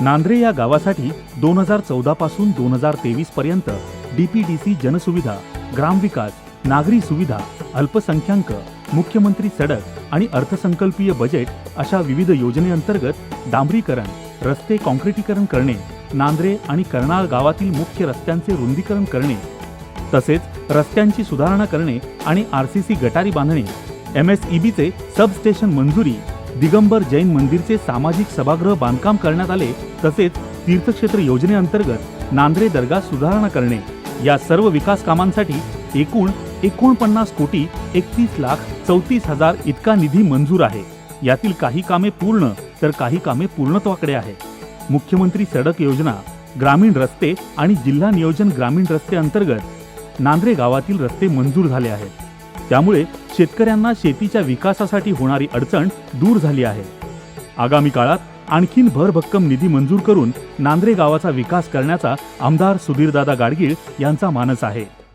नांद्रे या गावासाठी दोन हजार चौदा पासून दोन हजार तेवीस पर्यंत डीपीडीसी जनसुविधा ग्रामविकास नागरी सुविधा अल्पसंख्याक मुख्यमंत्री सडक आणि अर्थसंकल्पीय बजेट अशा विविध योजनेअंतर्गत डांबरीकरण रस्ते काँक्रिटीकरण करणे नांद्रे आणि कर्नाळ गावातील मुख्य रस्त्यांचे रुंदीकरण करणे तसेच रस्त्यांची सुधारणा करणे आणि आरसीसी गटारी बांधणे एम एस सबस्टेशन मंजुरी दिगंबर जैन मंदिरचे सामाजिक सभागृह बांधकाम करण्यात आले तसेच तीर्थक्षेत्र योजनेअंतर्गत नांद्रे दर्गा सुधारणा करणे. या सर्व विकास कामांसाठी एकूण एकोणपन्नास कोटी एकतीस लाख चौतीस हजार इतका निधी मंजूर आहे. यातील काही कामे पूर्ण तर काही कामे पूर्णत्वाकडे आहे. मुख्यमंत्री सडक योजना ग्रामीण रस्ते आणि जिल्हा नियोजन ग्रामीण रस्ते अंतर्गत नांद्रे गावातील रस्ते मंजूर झाले आहेत. त्यामुळे शेतकऱ्यांना शेतीच्या विकासासाठी होणारी अडचण दूर झाली आहे. आगामी काळात आणखीन भरभक्कम निधी मंजूर करून नांद्रे गावाचा विकास करण्याचा आमदार सुधीरदादा गाडगीळ यांचा मानस आहे.